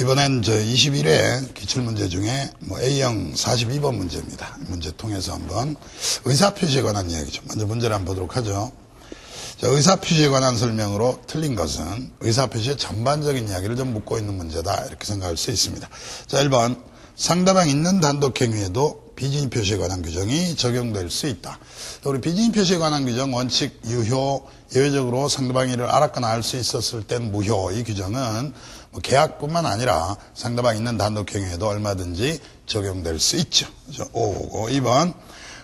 이번엔 저 21회 기출문제 중에 뭐 A형 42번 문제입니다. 문제 통해서 한번 의사표시에 관한 이야기죠. 먼저 문제를 한번 보도록 하죠. 자, 의사표시에 관한 설명으로 틀린 것은 의사표시의 전반적인 이야기를 좀 묻고 있는 문제다. 이렇게 생각할 수 있습니다. 자, 1번. 상대방 있는 단독 행위에도 비진입 표시에 관한 규정이 적용될 수 있다. 우리 비진입 표시에 관한 규정 원칙 유효 예외적으로 상대방이 이를 알았거나 알 수 있었을 땐 무효 이 규정은 뭐 계약뿐만 아니라 상대방 있는 단독 행위에도 얼마든지 적용될 수 있죠. 그죠? 5고 2번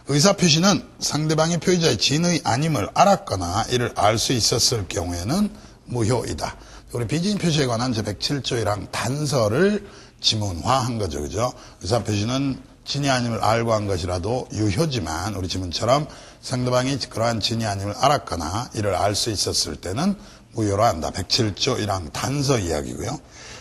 의사 표시는 상대방이 표의자의 진의 아님을 알았거나 이를 알 수 있었을 경우에는 무효이다. 우리 비진 표시에 관한 제 107조 1항 단서를 지문화한 거죠. 그죠? 의사 표시는 진이 아님을 알고 한 것이라도 유효지만 우리 지문처럼 상대방이 그러한 진이 아님을 알았거나 이를 알 수 있었을 때는 무효로 한다. 107조 1항 단서 이야기고요.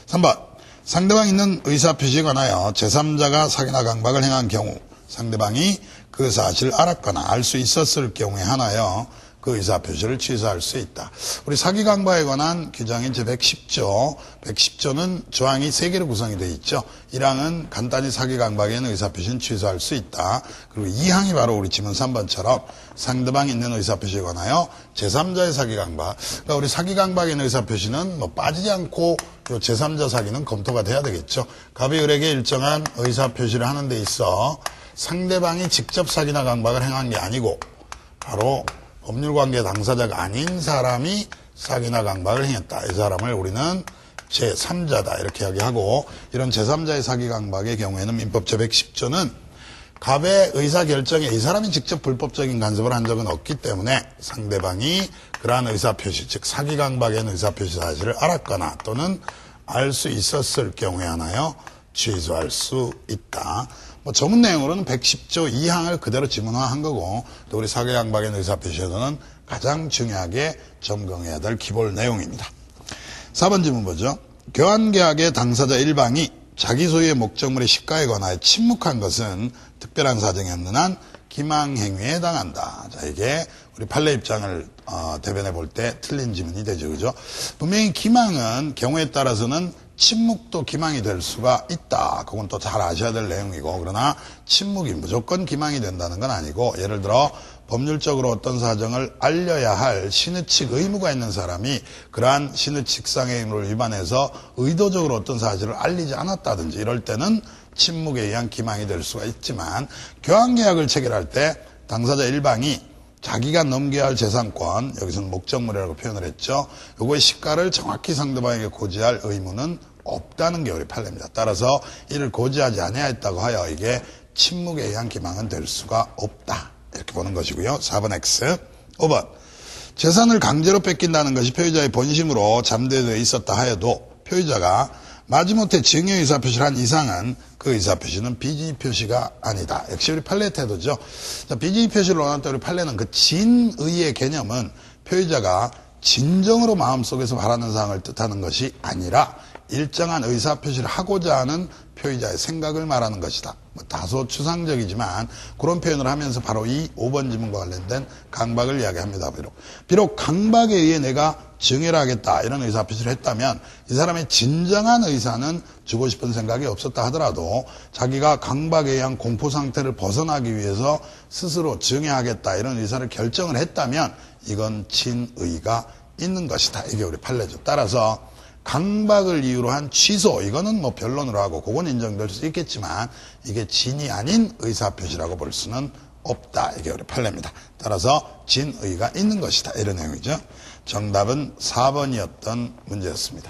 3번 상대방 있는 의사표시에 관하여 제3자가 사기나 강박을 행한 경우 상대방이 그 사실을 알았거나 알 수 있었을 경우에 하나여 그 의사 표시를 취소할 수 있다. 우리 사기강박에 관한 규정인 제 110조, 110조는 조항이 3개로 구성이 되어 있죠. 1항은 간단히 사기 강박에는 의사 표시는 취소할 수 있다. 그리고 2항이 바로 우리 지문 3번처럼 상대방이 있는 의사 표시에 관하여 제3자의 사기 강박. 그러니까 우리 사기 강박에 있는 의사 표시는 뭐 빠지지 않고 제3자 사기는 검토가 돼야 되겠죠. 갑이 을에게 일정한 의사 표시를 하는 데 있어 상대방이 직접 사기나 강박을 행한 게 아니고 바로 법률관계 당사자가 아닌 사람이 사기나 강박을 행했다. 이 사람을 우리는 제3자다 이렇게 이야기하고 이런 제3자의 사기 강박의 경우에는 민법 제110조는 갑의 의사결정에 이 사람이 직접 불법적인 간섭을 한 적은 없기 때문에 상대방이 그러한 의사표시 즉 사기 강박의 의사표시 사실을 알았거나 또는 알 수 있었을 경우에 하나요 취소할 수 있다. 뭐 전문 내용으로는 110조 2항을 그대로 지문화한 거고 또 우리 사계양박의 의사표시에서는 가장 중요하게 점검해야 될 기본 내용입니다. 4번 질문 보죠. 교환계약의 당사자 일방이 자기 소유의 목적물의 시가에 관하여 침묵한 것은 특별한 사정이 없는 한 기망행위에 해당한다. 자, 이게 우리 판례 입장을 어, 대변해 볼 때 틀린 질문이 되죠. 그죠? 분명히 기망은 경우에 따라서는 침묵도 기망이 될 수가 있다. 그건 또 잘 아셔야 될 내용이고 그러나 침묵이 무조건 기망이 된다는 건 아니고 예를 들어 법률적으로 어떤 사정을 알려야 할 신의칙 의무가 있는 사람이 그러한 신의칙상의 의무를 위반해서 의도적으로 어떤 사실을 알리지 않았다든지 이럴 때는 침묵에 의한 기망이 될 수가 있지만 교환계약을 체결할 때 당사자 일방이 자기가 넘겨야 할 재산권, 여기서는 목적물이라고 표현을 했죠. 요거의 시가를 정확히 상대방에게 고지할 의무는 없다는 게 우리 판례입니다. 따라서 이를 고지하지 아니하였다고 하여 이게 침묵에 의한 기망은 될 수가 없다. 이렇게 보는 것이고요. 4번 X. 5번. 재산을 강제로 뺏긴다는 것이 표의자의 본심으로 잠재되어 있었다 하여도 표의자가 마지못해 증여 의사표시를 한 이상은 그 의사표시는 비진의 표시가 아니다. 역시 우리 판례 태도죠. 비진의 표시를 원할 우리 판례는 그 진의의 개념은 표의자가 진정으로 마음속에서 바라는 사항을 뜻하는 것이 아니라 일정한 의사표시를 하고자 하는 표의자의 생각을 말하는 것이다. 뭐 다소 추상적이지만 그런 표현을 하면서 바로 이 5번 지문과 관련된 강박을 이야기합니다. 비록, 비록 강박에 의해 내가 증여를 하겠다 이런 의사표시를 했다면 이 사람의 진정한 의사는 주고 싶은 생각이 없었다 하더라도 자기가 강박에 의한 공포 상태를 벗어나기 위해서 스스로 증여하겠다 이런 의사를 결정을 했다면 이건 진의가 있는 것이다. 이게 우리 판례죠. 따라서 강박을 이유로 한 취소 이거는 뭐 변론으로 하고 그건 인정될 수 있겠지만 이게 진이 아닌 의사표시라고 볼 수는 없다 이게 우리 판례입니다. 따라서 진의가 있는 것이다 이런 내용이죠. 정답은 4번이었던 문제였습니다.